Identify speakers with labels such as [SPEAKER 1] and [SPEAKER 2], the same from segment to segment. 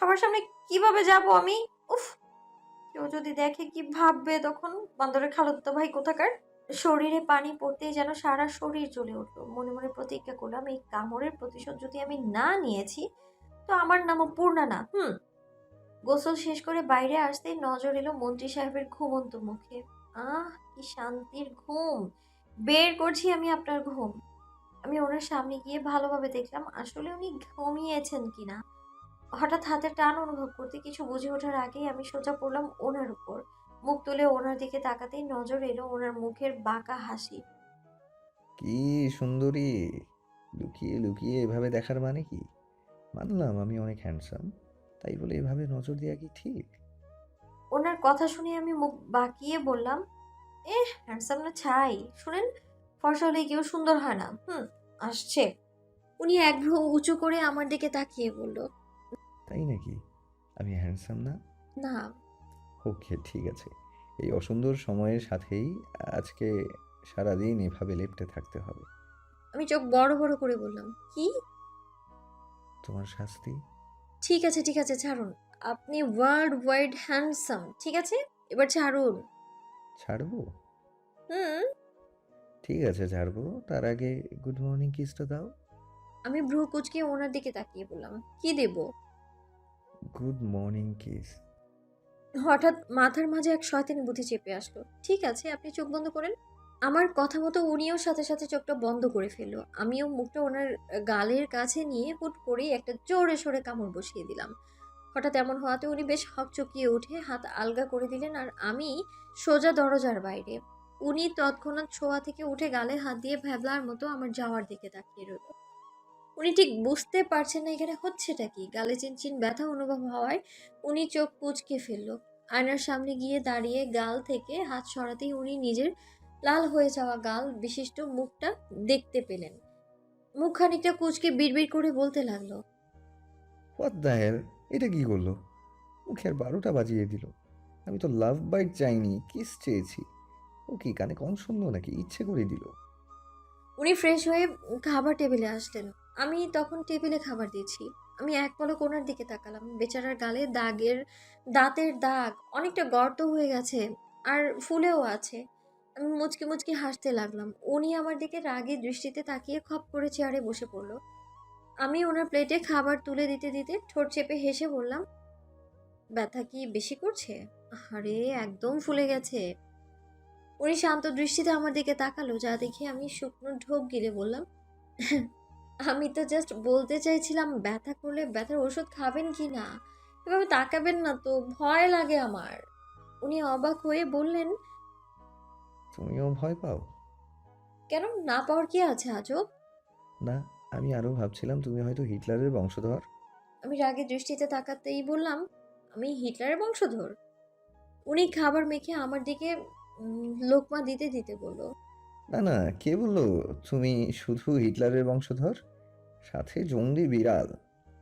[SPEAKER 1] সবার সামনে কীভাবে যাব আমি? উফ, কেউ যদি দেখে কি ভাববে তখন? বান্দরের খালতো ভাই কোথাকার? শরীরে পানি পড়তেই যেন সারা শরীর চলে উঠল। মনে মনে প্রতিজ্ঞা করলাম, এই কামড়ের প্রতিশোধ যদি আমি না নিয়েছি, তো আমার নামও পূর্ণা না। হুম। গোসল শেষ করে বাইরে আসতেই নজর এলো মন্ত্রী সাহেবের ঘুমন্ত মুখে। আহ, কি শান্তির ঘুম! বের করছি আমি আপনার ঘুম। আমি ওনার সামনে গিয়ে ভালোভাবে দেখলাম, আসলে উনি ঘুমিয়েছেন কিনা। হঠাৎ হাতের টান অনুভব করতে কিছু বুঝে ওঠার আগেই আমি সোজা পড়লাম ওনার উপর। মুখ তুলে ওনার দিকে তাকাতেই নজর এলো ওনার মুখের বাঁকা হাসি।
[SPEAKER 2] কি সুন্দরী! লুকিয়ে লুকিয়ে এভাবে দেখার মানে কি? মানলাম আমি অনেক হ্যান্ডসাম তাই বলে এভাবে নজর দেওয়া কি ঠিক?
[SPEAKER 1] ওনার কথা শুনে আমি মুখ বাঁকিয়ে বললাম এ হ্যান্ডসাম না ছাই। শুনেন ফর্সা হলে কেউ সুন্দর হয় না। হুম আসছে। উনি এক ভ্রু উঁচু করে আমার দিকে তাকিয়ে বলল
[SPEAKER 2] তাই নাকি? আমি হ্যান্ডসাম না?
[SPEAKER 1] না।
[SPEAKER 2] ওকে ঠিক আছে। এই অসুন্দর সময়ের সাথেই আজকে সারাদিন এভাবে লেপ্টে থাকতে হবে।
[SPEAKER 1] আমি চোখ বড় বড় করে বললাম কি?
[SPEAKER 2] তোমার শাস্তি?
[SPEAKER 1] ঠিক আছে ঠিক আছে ছাড়ুন। আপনি ওয়ার্ল্ড ওয়াইড হ্যান্ডসাম ঠিক আছে? এবার ছাড়ুন।
[SPEAKER 2] ছাড়বো?
[SPEAKER 1] হুম।
[SPEAKER 2] ঠিক আছে ছাড়বো। তার আগে গুড মর্নিং কিসটা দাও।
[SPEAKER 1] আমি ভ্রু কুচকে ওনার দিকে তাকিয়ে বললাম কি দেব?
[SPEAKER 2] Good morning, kiss.
[SPEAKER 1] হঠাৎ মাথার মাঝে এক শয়তানি বুদ্ধি চেপে আসলো। ঠিক আছে, আপনি চোখ বন্ধ করেন। আমার কথা মতো উনিও সাথে সাথে চোখটা বন্ধ করে ফেলল। আমিও মুখটা ওনার গালের কাছে নিয়ে হুট করেই একটা জোরে সরে কামড় বসিয়ে দিলাম। হঠাৎ এমন হওয়াতে উনি বেশ হকচকিয়ে উঠে হাত আলগা করে দিলেন আর আমি সোজা দরজার বাইরে। উনি তৎক্ষণাৎ ছোঁয়া থেকে উঠে গালে হাত দিয়ে ভ্যাবলার মতো আমার যাওয়ার দিকে তাকিয়ে রইল। উনি ঠিক বুঝতে পারছেন না এখানে হচ্ছেটা কি? গালে চিনচিন ব্যথা অনুভব হওয়ায় উনি চোখ কুচকে ফেলল। আয়নার সামনে গিয়ে দাঁড়িয়ে গাল থেকে হাত সরাতেই উনি নিজের লাল হয়ে যাওয়া গাল বিশিষ্ট মুখটা দেখতে পেলেন। মুখ খানিকটা কুচকে বিড়বিড় করে বলতে লাগল
[SPEAKER 2] হোয়াট দ্য হেল এটা কি করল? মুখের বারোটা বাজিয়ে দিল। আমি তো লাভ বাইট চাইনি কিস চেয়েছি। ও কি কানে কম শুনলো নাকি? ইচ্ছে করে দিল।
[SPEAKER 1] উনি ফ্রেশ হয়ে খাবার টেবিলে আসলেন। আমি তখন টেবিলে খাবার দিয়েছি। আমি এক পলক ওনার দিকে তাকালাম। বেচারার গালে দাগের, দাঁতের দাগ অনেকটা গর্ত হয়ে গেছে আর ফুলেও আছে। আমি মুচকি মুচকি হাসতে লাগলাম। উনি আমার দিকে রাগী দৃষ্টিতে তাকিয়ে খপ করে চেয়ারে বসে পড়ল। আমি ওনার প্লেটে খাবার তুলে দিতে দিতে ঠোঁট চেপে হেসে বললাম, ব্যথা কি বেশি করছে? আরে একদম ফুলে গেছে। উনি শান্ত দৃষ্টিতে আমার দিকে তাকালো, যা দেখে আমি শুকনো ঢোক গিলে বললাম আমি তো জাস্ট বলতে চাইছিলাম ব্যথা করলে ব্যথার ওষুধ খাবেন কি না? এভাবে তাকাবেন না তো ভয় লাগে আমার। উনি অবাক হয়ে বললেন
[SPEAKER 2] তুমিও ভয় পাও?
[SPEAKER 1] কেন? না পাওয়ার কি আছে আজব?
[SPEAKER 2] না আমি আরও ভাবছিলাম তুমি হয়তো হিটলারের বংশধর।
[SPEAKER 1] আমি রাগে দৃষ্টিতে তাকাতেই বললাম আমি হিটলারের বংশধর? উনি খাবার মেখে আমার দিকে লোকমা দিতে দিতে বলল
[SPEAKER 2] না না, কে বলল? তুমি শুধু হিটলারের বংশধর? সাথে জঙ্গলি বিড়াল।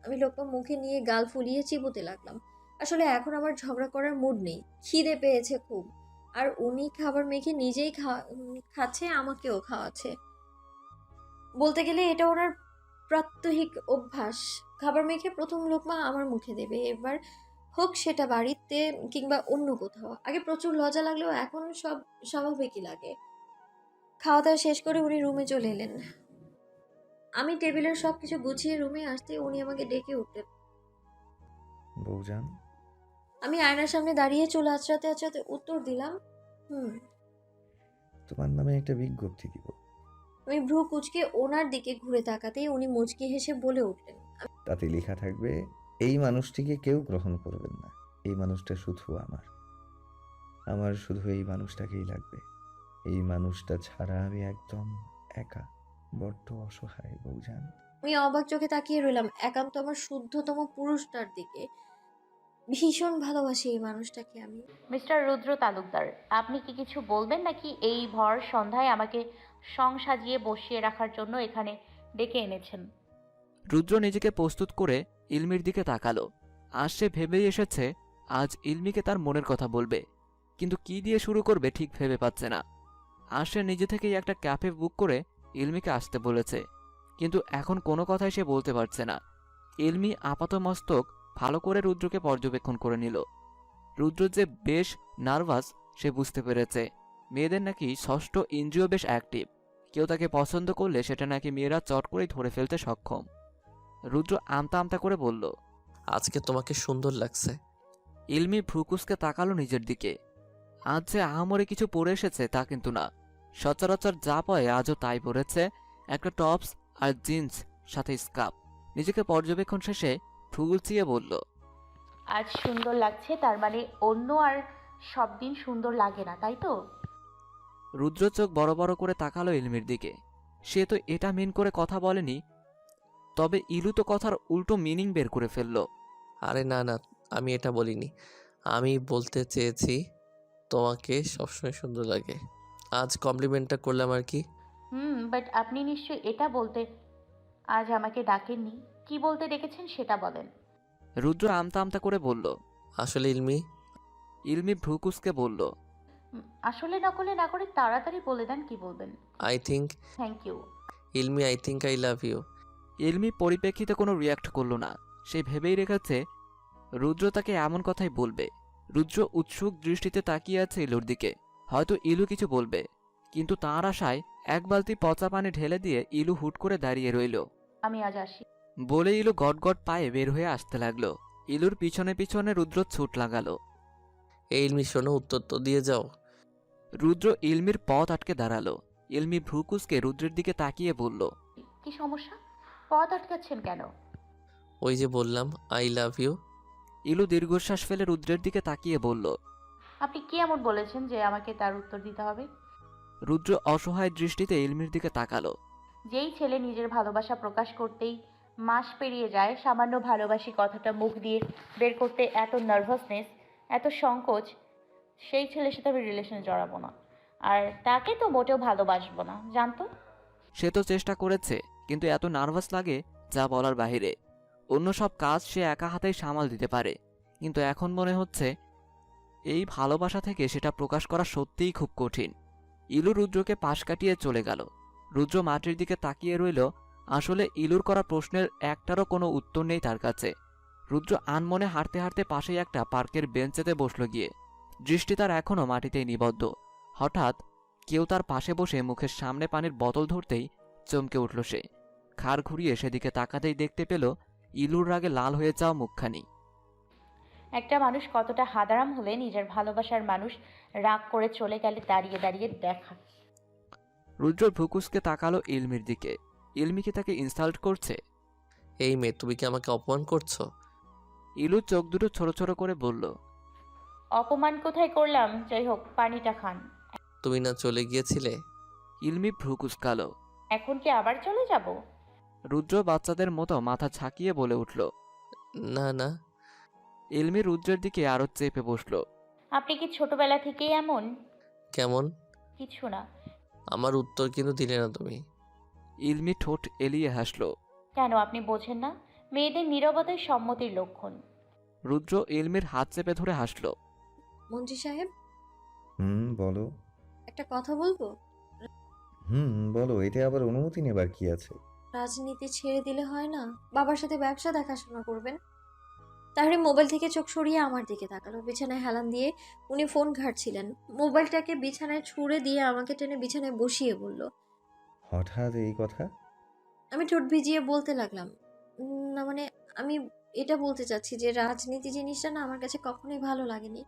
[SPEAKER 1] আমি লোকমা মুখে নিয়ে গাল ফুলিয়ে চিবোতে লাগলাম। আসলে এখন আমার ঝগড়া করার মুড নেই। খিদে পেয়েছে খুব। আর উনি খাবার মেখে নিজেই খাচ্ছে, আমাকেও খাওয়াচ্ছে। বলতে গেলে এটা ওনার প্রাত্যহিক অভ্যাস। খাবার মেখে প্রথম লোকমা আমার মুখে দেবে। এবার হোক সেটা বাড়িতে কিংবা অন্য কোথাও। আগে প্রচুর লজ্জা লাগলেও এখন সব স্বাভাবিকই লাগে। খাওয়া দাওয়া শেষ করে উনি রুমে চলে এলেন। আমি টেবিলের সব কিছু গুছিয়ে রুমে আসতে উনি আমাকে ডেকে উঠলেন।
[SPEAKER 2] বৌজান?
[SPEAKER 1] আমি আয়নার সামনে দাঁড়িয়ে চুল আঁচড়াতে আঁচড়াতে উত্তর দিলাম হুম।
[SPEAKER 2] তোমার নামে একটা বিজ্ঞপ্তি দিব।
[SPEAKER 1] আমি ভ্রু কুচকে ওনার দিকে ঘুরে তাকাতেই উনি মুচকি হেসে বলে উঠলেন
[SPEAKER 2] তাতে লেখা থাকবে এই মানুষটিকে কেউ গ্রহণ করবেন না। এই মানুষটা শুধু আমার। আমার শুধু এই মানুষটাকেই লাগবে। এই মানুষটা ছাড়া আমি একদম একা বড্ড অসহায় বৌজান।
[SPEAKER 1] আমি অবাক চোখে তাকিয়ে রইলাম একান্ত আমার শুদ্ধতম পুরুষটার দিকে। ভীষণ ভালোবাসি এই মানুষটাকে আমি।
[SPEAKER 3] মিস্টার রুদ্র তালুকদার আপনি কি কিছু বলবেন নাকি এই ভর সন্ধ্যায় আমাকে সং সাজিয়ে বসিয়ে রাখার জন্য এখানে ডেকে এনেছেন?
[SPEAKER 4] রুদ্র নিজেকে প্রস্তুত করে ইলমির দিকে তাকালো। আজ সে ভেবেই এসেছে আজ ইলমিকে তার মনের কথা বলবে। কিন্তু কি দিয়ে শুরু করবে ঠিক ভেবে পাচ্ছে না। আজ সে নিজে থেকেই একটা ক্যাফে বুক করে ইলমিকে আসতে বলেছে। কিন্তু এখন কোনো কথাই সে বলতে পারছে না। ইলমি আপাতমস্তক ভালো করে রুদ্রকে পর্যবেক্ষণ করে নিল। রুদ্র যে বেশ নার্ভাস সে বুঝতে পেরেছে। মেয়েদের নাকি ষষ্ঠ ইন্দ্রিয় বেশ অ্যাক্টিভ কেউ তাকে পছন্দ করলে সেটা নাকি মেয়েরা চট করেই ধরে ফেলতে সক্ষম। রুদ্র আমতা আমতা করে বলল
[SPEAKER 5] আজকে তোমাকে সুন্দর লাগছে।
[SPEAKER 4] ইলমি ভ্রুকুসকে তাকালো নিজের দিকে। আজ যে আহামরে কিছু পরে এসেছে তা কিন্তু না। সচরাচর যা পয়ে আজও তাই পরেছে একটা টপস আর জিন্স সাথে স্কার্ফ। নিজেকে পর্যবেক্ষণ শেষে ভ্রুগুলচিয়ে বলল
[SPEAKER 3] আজ সুন্দর লাগছে তার মানে অন্য আর সব দিন সুন্দর লাগে না তাই তো?
[SPEAKER 4] রুদ্র চোখ বড় বড় করে তাকালো ইলমির দিকে। সে তো এটা মিন করে কথা বলেনি তবে ইলু তো কথার উল্টো মিনিং বের করে ফেলল।
[SPEAKER 5] আরে না না আমি এটা বলিনি। আমি বলতে চেয়েছি তোমাকে সবসময় সুন্দর লাগে। আজ কমপ্লিমেন্টটা করলাম আর কি।
[SPEAKER 3] হুম বাট আপনি নিশ্চয়ই এটা বলতে আজ আমাকে ডাকেননি। কি বলতে ডেকেছেন সেটা বলেন।
[SPEAKER 4] রুদ্র আমতা আমতা করে বলল
[SPEAKER 5] আসলে ইলমি?
[SPEAKER 4] ইলমি ভ্রুকুসকে বলল
[SPEAKER 3] হুম, আসলে নকলে না করে তাড়াতাড়ি বলে দেন কি বলবেন।
[SPEAKER 5] I think
[SPEAKER 3] thank you
[SPEAKER 5] Ilmi I think I love you
[SPEAKER 4] Ilmi পরিপ্রেক্ষিতে কোনো রিয়াক্ট করল না। সে ভেবেই রেখেছে রুদ্র তাকে এমন কথাই বলবে। রুদ্র উৎসুক দৃষ্টিতে তাকিয়ে আছে ইলুর দিকে। হয়তো ইলু কিছু বলবে কিন্তু তার আশায় এক বালতি পচা পানি ঢেলে দিয়ে ইলু হুট করে দাঁড়িয়ে রইল।
[SPEAKER 3] আমি আজ আসি।
[SPEAKER 4] বলে ইলু গট গট পায়ে বের হয়ে আসতে লাগল। ইলুর পিছনে পিছনে রুদ্র ছুট লাগালো।
[SPEAKER 5] এই ইলমি শোনো উত্তর তো দিয়ে যাও।
[SPEAKER 4] রুদ্র ইলমির পথ আটকে দাঁড়াল। ইলমি ভ্রুকুসকে রুদ্রের দিকে তাকিয়ে বলল
[SPEAKER 3] কি সমস্যা? পথ আটকাচ্ছেন কেন?
[SPEAKER 5] ওই যে বললাম আই লাভ ইউ
[SPEAKER 4] ইলু দীর্ঘশ্বাস ফেলে রুদ্রের দিকে তাকিয়ে বলল
[SPEAKER 3] আপনি কি এমন বলেছেন যে আমাকে তার উত্তর দিতে হবে?
[SPEAKER 4] রুদ্র অসহায় দৃষ্টিতে ইলমির দিকে তাকালো।
[SPEAKER 3] যেই ছেলে নিজের ভালোবাসা প্রকাশ করতেই মাস পেরিয়ে যায় সামান্য ভালোবাসি কথাটা মুখ দিয়ে বের করতে এত নার্ভাসনেস এত সংকোচ সেই ছেলের সাথে আমি রিলেশনে জড়াবো না। আর তাকে তো মোটেও ভালোবাসবো না জানতো?
[SPEAKER 4] সে তো চেষ্টা করেছে কিন্তু এত নার্ভাস লাগে যা বলার বাহিরে। অন্য সব কাজ সে একা হাতেই সামাল দিতে পারে। কিন্তু এখন মনে হচ্ছে, এই ভালোবাসা থেকে সেটা প্রকাশ করা সত্যিই খুব কঠিন। ইলু রুদ্রকে পাশ কাটিয়ে চলে গেল। রুদ্র মাটির দিকে তাকিয়ে রইল, আসলে ইলুর করা প্রশ্নের একটারও কোনো উত্তর নেই তার কাছে। রুদ্র আনমনে হাঁটতে হাঁটতে পাশেই একটা পার্কের বেঞ্চেতে বসল গিয়ে। দৃষ্টি তার এখনও মাটিতেই নিবদ্ধ। হঠাৎ কেউ তার পাশে বসে মুখের সামনে পানির বোতল ধরতেই চমকে উঠল সে। খাড় ঘুরিয়ে সেদিকে তাকাতেই দেখতে পেল ইলুর রাগে লাল হয়ে যাওয়া মুখখানি।
[SPEAKER 3] একটা মানুষ কতটা হাদারাম হলে নিজের ভালোবাসার মানুষ রাগ করে চলে গেলে দাঁড়িয়ে দাঁড়িয়ে দেখা।
[SPEAKER 4] রুদ্র ভ্রুকুসকে তাকালো ইলমির দিকে। ইলমি কি তাকে ইনসাল্ট করছে?
[SPEAKER 5] এই মেয়ে তুমি কি আমাকে অপমান করছ?
[SPEAKER 4] ইলু চোখ দুটো ছোট ছোট করে বলল
[SPEAKER 3] অপমান কোথায় করলাম? যাই হোক পানিটা খান।
[SPEAKER 5] তুমি না চলে গিয়েছিলে?
[SPEAKER 4] ইলমি ভ্রুকুসকালো।
[SPEAKER 3] এখন কি আবার চলে যাব?
[SPEAKER 4] রুদ্র বাচ্চাদের মতো মাথা ছাকিয়ে বলে উঠল
[SPEAKER 5] না না।
[SPEAKER 4] এলমি রুদ্রের দিকে আরও চেপে বসল।
[SPEAKER 3] আপনি কি ছোটবেলা থেকেই এমন?
[SPEAKER 5] কেমন?
[SPEAKER 3] কিছু না।
[SPEAKER 5] আমার উত্তর কিন্তু দিলে না তুমি।
[SPEAKER 4] ইলমি ঠোঁট এলিয়ে হাসলো।
[SPEAKER 3] কেন আপনি বোঝেন না? মেয়েদের নীরবতাই সম্মতির লক্ষণ।
[SPEAKER 4] রুদ্র ইলমির হাত চেপে ধরে হাসল।
[SPEAKER 1] মন্ত্রী সাহেব?
[SPEAKER 2] হুম বলো।
[SPEAKER 1] একটা কথা বলব?
[SPEAKER 2] হুম বলো এতে আবার অনুমতি নেবার কি আছে?
[SPEAKER 1] রাজনীতি ছেড়ে দিলে হয় না? বাবার সাথে ব্যবসা দেখাশোনা করবেন? তাহলে মোবাইল থেকে চোখ সরিয়ে আমার দিকে তাকালো। বিছানায় হেলান দিয়ে উনি ফোন ঘাটছিলেন। মোবাইলটাকে বিছানায় ছুঁড়ে দিয়ে আমাকে টেনে বিছানায় বসিয়ে বলল
[SPEAKER 2] হঠাৎ এই কথা?
[SPEAKER 1] আমি ঠোঁট ভিজিয়ে বলতে লাগলাম না মানে আমি এটা বলতে চাচ্ছি যে রাজনীতি জিনিসটা না আমার কাছে কখনোই ভালো লাগেনি।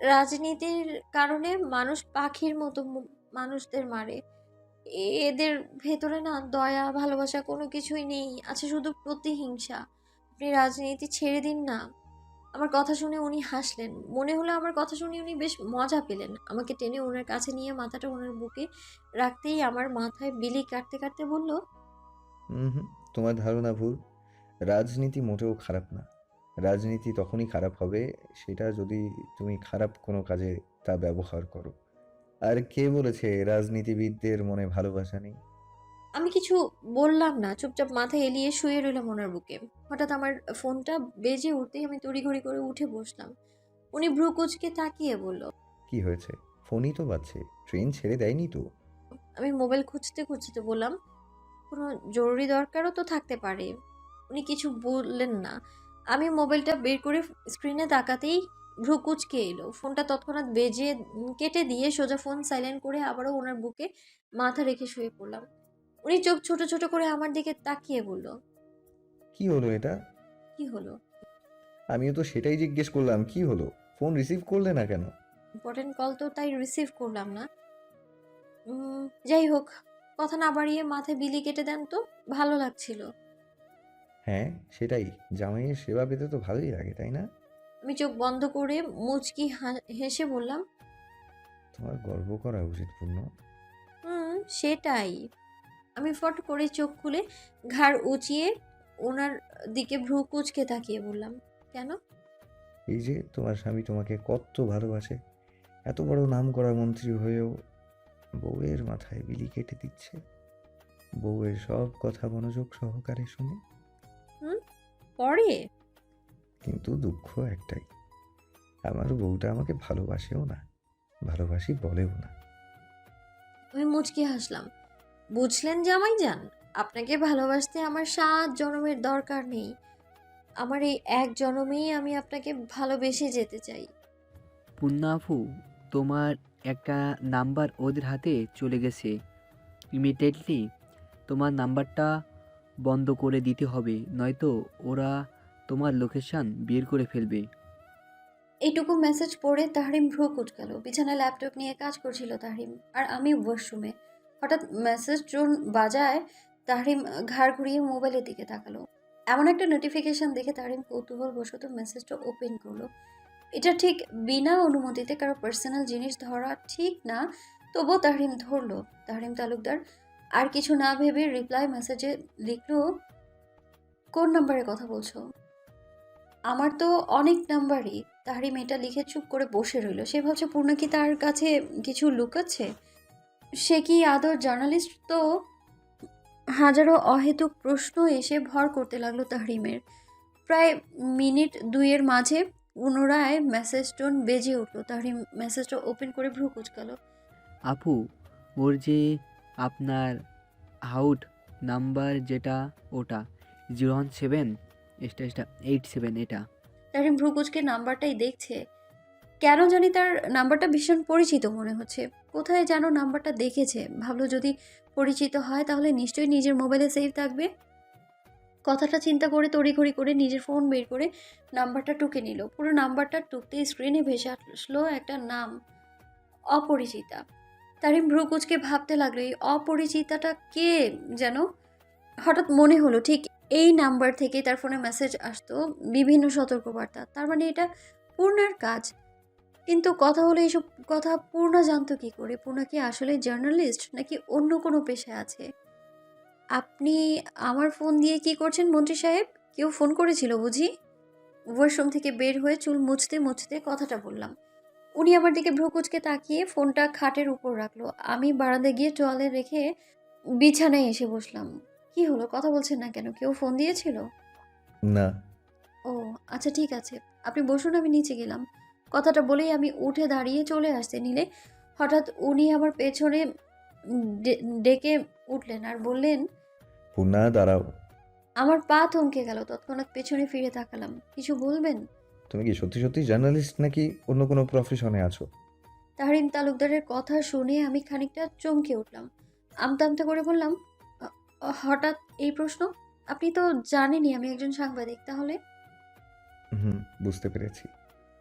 [SPEAKER 1] রাজনীতির কারণে মানুষ পাখির মতো মানুষদের মারে। এদের ভেতরে না দয়া, ভালোবাসা কোনো কিছুই নেই। আছে শুধু প্রতিহিংসা। আপনি রাজনীতি ছেড়ে দিন না। আমার কথা শুনে উনি হাসলেন। মনে হলো আমার কথা শুনে উনি বেশ মজা পেলেন। আমাকে টেনে ওনার কাছে নিয়ে মাথাটা ওনার বুকে রাখতেই আমার মাথায় বিলি কাটতে কাটতে বলল
[SPEAKER 2] তোমার ধারণা ভুল। রাজনীতি মোটেও খারাপ না। রাজনীতি তখনই খারাপ হবে, সেটা যদি তুমি খারাপ কোনো কাজে তা ব্যবহার করো। আর কে বলেছে রাজনীতিবিদদের মনে ভালোবাসা নেই?
[SPEAKER 1] আমি কিছু বললাম না চুপচাপ মাথা এলিয়ে শুয়ে রইলাম ওনার বুকে। হঠাৎ আমার ফোনটা বেজে উঠতেই আমি তড়িঘড়ি করে উঠে বসলাম। উনি ভ্রুকুচকে তাকিয়ে বলল
[SPEAKER 2] কি হয়েছে? ফোনই তো বাজছে। ট্রেন ছেড়ে দেয়নি তো?
[SPEAKER 1] আমি মোবাইল খুঁজতে খুঁজতে বললাম কোনো জরুরি দরকারও তো থাকতে পারে। উনি কিছু বললেন না। আমি মোবাইলটা বের করে স্ক্রিনে তাকাতেই ভ্রু কুচকে এলো। ফোনটা তৎক্ষণাৎ বেজে কেটে দিয়ে সোজা ফোন সাইলেন্ট করে আবারও ওনার বুকে মাথা রেখে শুয়ে পড়লাম। উনি চোখ ছোট ছোট করে আমার দিকে তাকিয়ে বলল
[SPEAKER 2] কি হলো এটা?
[SPEAKER 1] কি হলো?
[SPEAKER 2] আমিও তো সেটাই জিজ্ঞেস করলাম কি হলো? ফোন রিসিভ করলে না কেন?
[SPEAKER 1] ইম্পর্টেন্ট কল তো তাই রিসিভ করলাম না। উম, যাই হোক কথা না বাড়িয়ে মাথায় বিলি কেটে দেন তো ভালো লাগছিল।
[SPEAKER 2] হ্যাঁ সেটাই। জামাইয়ের সেবা পেতে তো ভালোই লাগে তাই না?
[SPEAKER 1] আমি চোখ বন্ধ করে মুচকি হা- হেসে বললাম
[SPEAKER 2] তোমার গর্ব করা উচিত পূর্ণ।
[SPEAKER 1] হুম সেটাই। আমি ফট করে চোখ খুলে ঘাড় উঁচিয়ে ওনার দিকে ভ্রু কুচকে তাকিয়ে বললাম কেন?
[SPEAKER 2] এই যে তোমার স্বামী তোমাকে কত ভালোবাসে এত বড় নাম করা মন্ত্রী হয়েও বউয়ের মাথায় বিলি কেটে দিচ্ছে। বউয়ের সব কথা মনোযোগ সহকারে শুনে।
[SPEAKER 1] পরে?
[SPEAKER 2] কিন্তু দুঃখ একটাই। আমার বউটা আমাকে ভালোবাসেও না ভালোবাসি বলেও না।
[SPEAKER 1] আমি মুচকি হাসলাম। বুঝলেন জামাই যান আপনাকে ভালোবাসতে আমার সাত জনমের দরকার নেই। আমার এই এক জনমেই আমি আপনাকে ভালোবেসে যেতে চাই।
[SPEAKER 6] আপু তোমার একটা নাম্বার ওদের হাতে চলে গেছে। ইমিডিয়েটলি তোমার নাম্বারটা বন্ধ করে দিতে হবে নয়তো ওরা তোমার লোকেশন বের করে ফেলবে।
[SPEAKER 1] এইটুকু মেসেজ পড়ে তাহরিম ভ্রু কুচকালো। বিছানায় ল্যাপটপ নিয়ে কাজ করছিল তাহরিম, আর আমি ওয়াশরুমে হঠাৎ মেসেজ টোন বাজায় তাহরিম ঘাড় ঘুরিয়ে মোবাইলের দিকে তাকালো। এমন একটা নোটিফিকেশন দেখে তাহরিম কৌতূহলবশত মেসেজটা ওপেন করল। এটা ঠিক বিনা অনুমতিতে কারও পার্সোনাল জিনিস ধরা ঠিক না, তবুও তাহরিম ধরলো। তাহরিম তালুকদার, আর কিছু না ভেবে রিপ্লাই মেসেজে লিখলো, কোন নাম্বারে কথা বলছো? আমার তো অনেক নাম্বারই। তাহারি মেয়েটা লিখে চুপ করে বসে রইল। সে ভাবছে পূর্ণা কি তার কাছে কিছু লুকাচ্ছে? সে কি আদর জার্নালিস্ট তো? হাজারো অহেতুক প্রশ্ন এসে ভর করতে লাগল তাহরিমের। প্রায় মিনিট দুইয়ের মাঝে পুনরায় মেসেজ টোন বেজে উঠল। তাহরিম মেসেজটা ওপেন করে ভ্রু কুচকালো।
[SPEAKER 6] আপু, ওর যে আপনার আউট নাম্বার যেটা ওটা, জিরো ওয়ান সেভেন? এটা এইট সেভেন এটা।
[SPEAKER 1] তাহরিম ভ্রু কুচকে নাম্বারটাই দেখছে। কেন জানি তার নাম্বারটা ভীষণ পরিচিত মনে হচ্ছে। কোথায় যেন নাম্বারটা দেখেছে। ভাবলো যদি পরিচিত হয় তাহলে নিশ্চয়ই নিজের মোবাইলে সেভ থাকবে। কথাটা চিন্তা করে, তড়িঘড়ি করে নিজের ফোন বের করে নাম্বারটা টুকে নিল। পুরো নাম্বারটা টুকতে স্ক্রিনে ভেসে আসলো একটা নাম, অপরিচিতা। তারিম ভ্রু কুচকে ভাবতে লাগল, এই অপরিচিতাটা কে যেন? হঠাৎ মনে হলো, ঠিক এই নাম্বার থেকে তার ফোনে মেসেজ আসতো বিভিন্ন সতর্কবার্তা। তার মানে এটা পূর্ণার কাজ। কিন্তু কথা হলো এইসব কথা পূর্ণা জানতো কি করে? পূর্ণা কি আসলে জার্নালিস্ট নাকি অন্য কোনো পেশায় আছে? আপনি আমার ফোন দিয়ে কি করছেন মন্ত্রী সাহেব? কেউ ফোন করেছিল বুঝি? ওয়াশরুম থেকে বের হয়ে চুল মুছতে মুছতে কথাটা বললাম। উনি আমার দিকে ভ্রুকুচকে তাকিয়ে ফোনটা খাটের উপর রাখল। আমি বারান্দায় গিয়ে টোয়ালে রেখে বিছানায় এসে বসলাম। কি হলো? কথা বলছেন না কেন? কেউ ফোন দিয়েছিল?
[SPEAKER 2] না।
[SPEAKER 1] ও আচ্ছা ঠিক আছে। আপনি বসুন আমি নিচে গেলাম। কথাটা বলেই আমি উঠে দাঁড়িয়ে চলে আসতে নিলে হঠাৎ উনি আমার পেছনে ডে- ডেকে উঠলেন আর বললেন
[SPEAKER 2] পূর্ণা দাঁড়াও।
[SPEAKER 1] আমার পা থমকে গেল তৎক্ষণাৎ পেছনে ফিরে তাকালাম। কিছু বলবেন?
[SPEAKER 2] তুমি কি সত্যি সত্যি জার্নালিস্ট নাকি অন্য কোনো প্রফেশনে আছো?
[SPEAKER 1] তাহরিম তালুকদারের কথা শুনে আমি খানিকটা চমকে উঠলাম। আমতা আমতা করে বললাম "আ- হঠাৎ এই প্রশ্ন? আপনি তো জানেনই আমি একজন সাংবাদিক তাহলে?
[SPEAKER 2] হুম বুঝতে পেরেছি।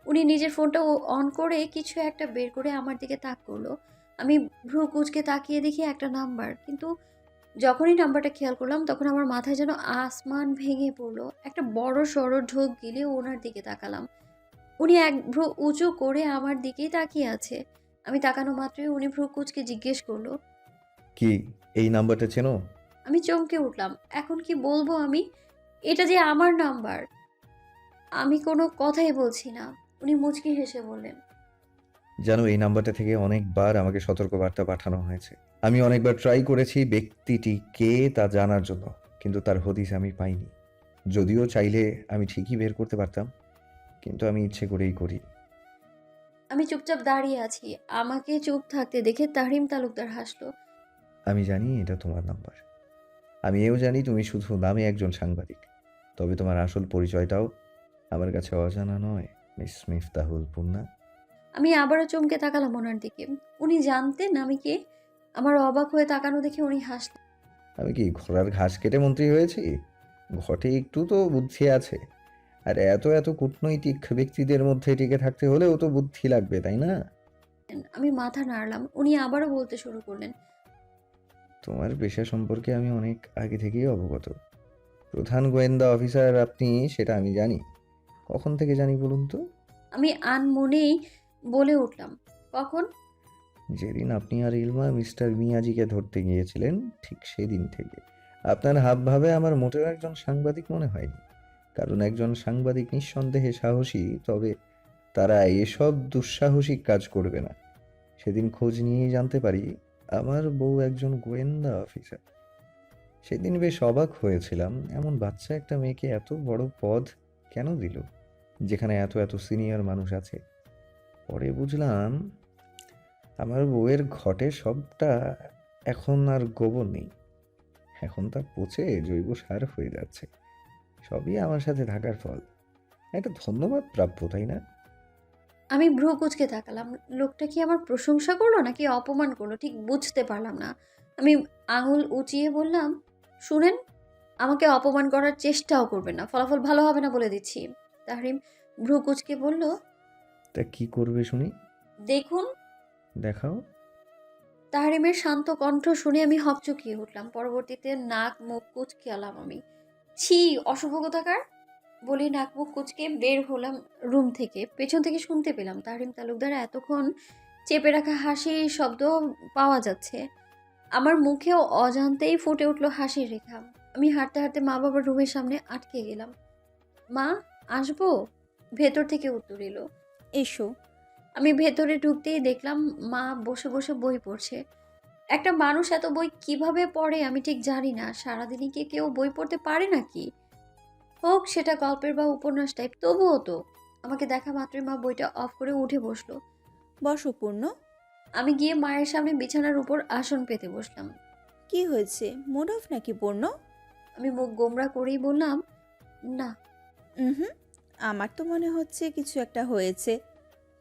[SPEAKER 1] উনি নিজের ফোনটা অন করে কিছু একটা বের করে আমার দিকে তাক করল। আমি ভ্রু কুচকে তাকিয়ে দেখি একটা নাম্বার কিন্তু যখনই নাম্বারটা খেয়াল করলাম তখন আমার মাথায় যেন আসমান ভেঙে পড়ল। একটা বড় সড়ো ঢোক গিলে ওনার দিকে তাকালাম। উনি এক ভ্রু উঁচু করে আমার দিকেই তাকিয়ে আছে। আমি তাকানো মাত্রই উনি ভ্রু কুচকে জিজ্ঞেস করল
[SPEAKER 2] কি এই নাম্বারটা চেনো?
[SPEAKER 1] আমি চমকে উঠলাম। এখন কি বলব আমি? এটা যে আমার নাম্বার। আমি কোনো কথাই বলছি না। উনি মুচকি হেসে বললেন
[SPEAKER 2] জানো এই নাম্বারটা থেকে অনেকবার আমাকে সতর্কবার্তা পাঠানো হয়েছে। আমি অনেকবার ট্রাই করেছি ব্যক্তিটি কে তা জানার জন্য কিন্তু তার হদিস আমি পাইনি। যদিও চাইলে আমি ঠিকই বের করতে পারতাম কিন্তু আমি ইচ্ছে করেই করি।
[SPEAKER 1] আমি চুপচাপ দাঁড়িয়ে আছি। আমাকে চুপ থাকতে দেখে তাহরিম তালুকদার হাসলো।
[SPEAKER 2] আমি জানি এটা তোমার নাম্বার। আমি এও জানি তুমি শুধু নামে একজন সাংবাদিক। তবে তোমার আসল পরিচয়টাও আমার কাছে অজানা নয় মিস মিফতাহুল পূর্ণা
[SPEAKER 1] আমি আবারও চমকে তাকালাম ওনার দিকে। উনি জানতেন আমি কে? আমার অবাক হয়ে তাকানো দেখে উনি হাসলেন।
[SPEAKER 2] আমি কি ঘোড়ার ঘাস কেটে মন্ত্রী হয়েছি? ঘটে একটু তো বুদ্ধি আছে। আর এত এত কূটনৈতিক ব্যক্তিদের মধ্যে টিকে থাকতে হলেও তো বুদ্ধি লাগবে তাই না?
[SPEAKER 1] আমি মাথা নাড়লাম। উনি আবারও বলতে শুরু করলেন
[SPEAKER 2] তোমার পেশা সম্পর্কে আমি অনেক আগে থেকেই অবগত। প্রধান গোয়েন্দা অফিসার আপনি সেটা আমি জানি। কখন থেকে জানি বলুন তো?
[SPEAKER 1] আমি আনমনেই বলে উঠলাম। কখন?
[SPEAKER 2] যেদিন আপনি আর ইলমা মিস্টার মিয়াজিকে ধরতে গিয়েছিলেন ঠিক সেদিন থেকে। আপনার হাবভাবে আমার মোটেও একজন সাংবাদিক মনে হয়নি। কারণ একজন সাংবাদিক নিঃসন্দেহে সাহসী তবে তারা এসব দুঃসাহসিক কাজ করবে না। সেদিন খোঁজ নিয়েই জানতে পারি আমার বউ একজন গোয়েন্দা অফিসার সেদিন বেশ অবাক হয়েছিলাম, এমন বাচ্চা একটা মেয়েকে এত বড় পদ কেন দিল? যেখানে এত এত সিনিয়র মানুষ আছে। পরে বুঝলাম, আমার বউয়ের ঘটে সবটা এখন আর গোবর নেই। এখন তা পচে জৈব সার হয়ে যাচ্ছে। সবই আমার সাথে থাকার ফল। একটা ধন্যবাদ প্রাপ্য, তাই না?
[SPEAKER 1] আমি ভ্রু কুচকে তাকালাম। লোকটা কি আমার প্রশংসা করল নাকি অপমান করল? ঠিক বুঝতে পারলাম না। আমি আঙুল উঁচিয়ে বললাম শুনেন আমাকে অপমান করার চেষ্টাও করবেন না। ফলাফল ভালো হবে না বলে দিচ্ছি। তাহরিম ভ্রু কুচকে বলল
[SPEAKER 2] তা কি করবে শুনি?
[SPEAKER 1] দেখুন।
[SPEAKER 2] দেখাও।
[SPEAKER 1] তাহরিমের শান্ত কণ্ঠ শুনে আমি হকচকিয়ে উঠলাম। পরবর্তীতে নাক মুখ কুচকে আলাম আমি। ছি অশুভগতাকার বলে নাক মুখ কুচকে বের হলাম রুম থেকে। পেছন থেকে শুনতে পেলাম তাহরিম তালুকদার এতক্ষণ চেপে রাখা হাসি শব্দ পাওয়া যাচ্ছে। আমার মুখেও অজান্তেই ফুটে উঠল হাসির রেখা। আমি হাঁটতে হাঁটতে মা বাবার রুমের সামনে আটকে গেলাম। মা, আসব? ভেতর থেকে উত্তর এলো।
[SPEAKER 7] এসো।
[SPEAKER 1] আমি ভেতরে ঢুকতেই দেখলাম মা বসে বসে বই পড়ছে। একটা মানুষ এত বই কীভাবে পড়ে আমি ঠিক জানি না। সারাদিনই কি কেউ বই পড়তে পারে নাকি? হোক সেটা গল্পের বা উপন্যাস টাইপ তবুও তো। আমাকে দেখা মাত্রই মা বইটা অফ করে উঠে বসল।
[SPEAKER 7] বসো পূর্ণ।
[SPEAKER 1] আমি গিয়ে মায়ের সামনে বিছানার উপর আসন পেতে বসলাম।
[SPEAKER 7] কি হয়েছে? মুড অফ নাকি পূর্ণ?
[SPEAKER 1] আমি মুখ গোমরা করেই বললাম না।
[SPEAKER 7] হুম আমার তো মনে হচ্ছে কিছু একটা হয়েছে।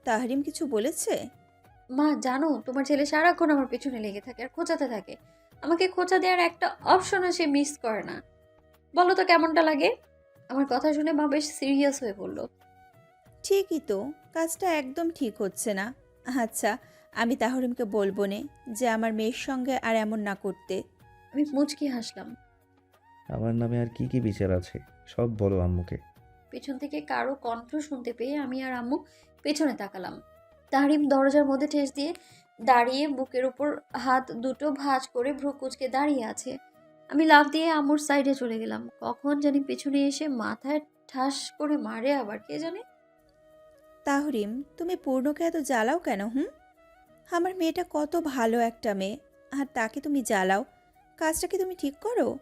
[SPEAKER 7] তাহরিম কিছু বলেছে?
[SPEAKER 1] মা জানো তোমার ছেলে সারাক্ষণ আমার পেছনে লেগে থাকে আর খোঁচাতে থাকে। আমাকে খোঁচা দেওয়ার একটা অপশনও সে মিস করে না। বলো তো কেমনটা লাগে? আমার কথা শুনে মা বেশ সিরিয়াস হয়ে পড়ল।
[SPEAKER 7] ঠিকই তো কাজটা একদম ঠিক হচ্ছে না। আচ্ছা আমি তাহরিমকে বলব নে যে আমার মেয়ের সঙ্গে আর এমন না করতে।
[SPEAKER 1] আমি মুচকি হাসলাম।
[SPEAKER 2] আমার নামে আর কি কি বিচার আছে? সব বলো আম্মুকে।
[SPEAKER 1] পেছন থেকে কারও কণ্ঠ শুনতে পেয়ে আমি আর আম্মু পেছনে তাকালাম। তাহরিম দরজার মধ্যে ঠেস দিয়ে দাঁড়িয়ে বুকের উপর হাত দুটো ভাঁজ করে ভ্রু কুচকে দাঁড়িয়ে আছে। আমি লাফ দিয়ে আম্মুর সাইডে চলে গেলাম। কখন জানি পেছনে এসে মাথায় ঠাস করে মারে আবার কে জানে?
[SPEAKER 7] তাহরিম তুমি পূর্ণকে এত জ্বালাও কেন হুম? আমার মেয়েটা কত ভালো একটা মেয়ে আর তাকে তুমি জ্বালাও। কাজটা কি তুমি ঠিক করো?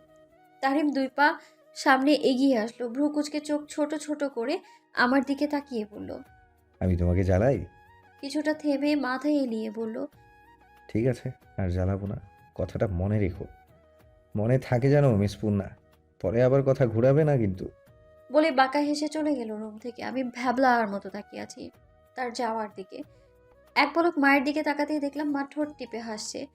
[SPEAKER 1] তারিম দুই পা সামনে এগিয়ে আসলো। ভ্রুকুচকে চোখ ছোট ছোট করে আমার দিকে তাকিয়ে বলল
[SPEAKER 2] আমি তোমাকে জ্বালাই?
[SPEAKER 1] কিছুটা থেমে মাথায় এলিয়ে বলল
[SPEAKER 2] ঠিক আছে আর জ্বালাবো না। কথাটা মনে রেখো। মনে থাকে জানো মিস পূর্ণা। পরে আবার কথা ঘুরাবে না কিন্তু।
[SPEAKER 1] বলে বাঁকা হেসে চলে গেল রুম থেকে। আমি ভ্যাবলার মতো তাকিয়ে আছি তার যাওয়ার দিকে। এক পলক মায়ের দিকে তাকাতেই দেখলাম মা ঠোঁট টিপে হাসছে।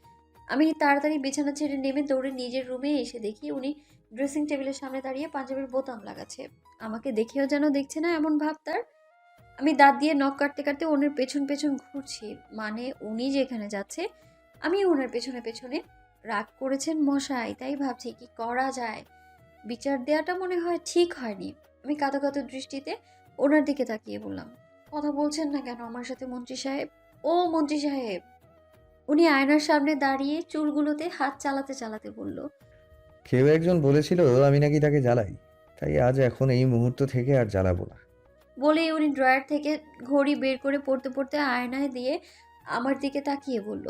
[SPEAKER 1] আমি তাড়াতাড়ি বিছানা ছেড়ে নেমে দৌড়ে নিজের রুমে এসে দেখি উনি ড্রেসিং টেবিলের সামনে দাঁড়িয়ে পাঞ্জাবির বোতাম লাগাচ্ছে। আমাকে দেখেও যেন দেখছে না এমন ভাব তার। আমি দাঁত দিয়ে নখ কাটতে কাটতে ওনার পেছন পেছন ঘুরছি। মানে উনি যেখানে যাচ্ছে, আমি ওনার পেছনে পেছনে রাগ করেছেন মশাই তাই ভাবছি কি করা যায়? বিচার দেওয়াটা মনে হয় ঠিক হয়নি। আমি কাঁদো কাঁদো দৃষ্টিতে ওনার দিকে তাকিয়ে বললাম কথা বলছেন না কেন আমার সাথে মন্ত্রী সাহেব? ও মন্ত্রী সাহেব। উনি আয়নার সামনে দাঁড়িয়ে চুলগুলোতে হাত চালাতে চালাতে বলল
[SPEAKER 2] কেউ একজন বলেছিল আমি নাকি তাকে জ্বালাই তাই আজ এখন এই মুহূর্ত থেকে আর জ্বালাবো না।
[SPEAKER 1] বলেই উনি ড্রয়ার থেকে ঘড়ি বের করে পড়তে পড়তে আয়নায় দিয়ে আমার দিকে তাকিয়ে বলল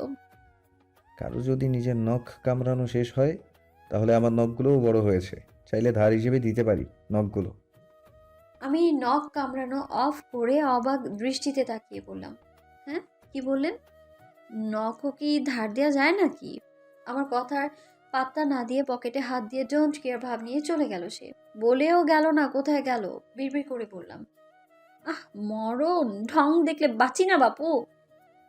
[SPEAKER 2] কারও যদি নিজের নখ কামড়ানো শেষ হয়, তাহলে আমার নখগুলোও বড় হয়েছে। চাইলে ধার হিসেবে দিতে পারি নখগুলো।
[SPEAKER 1] আমি নখ কামড়ানো অফ করে অবাক দৃষ্টিতে তাকিয়ে বললাম হ্যাঁ কি বললেন? নখও কি ধার দেওয়া যায় নাকি? আমার কথার পাত্তা না দিয়ে পকেটে হাত দিয়ে ডোন্ট কেয়ার ভাব নিয়ে চলে গেল সে। বলেও গেল না কোথায় গেল, বিড়বিড় করে বললাম আহ, মরণ, ঢং দেখলে বাঁচি না বাপু।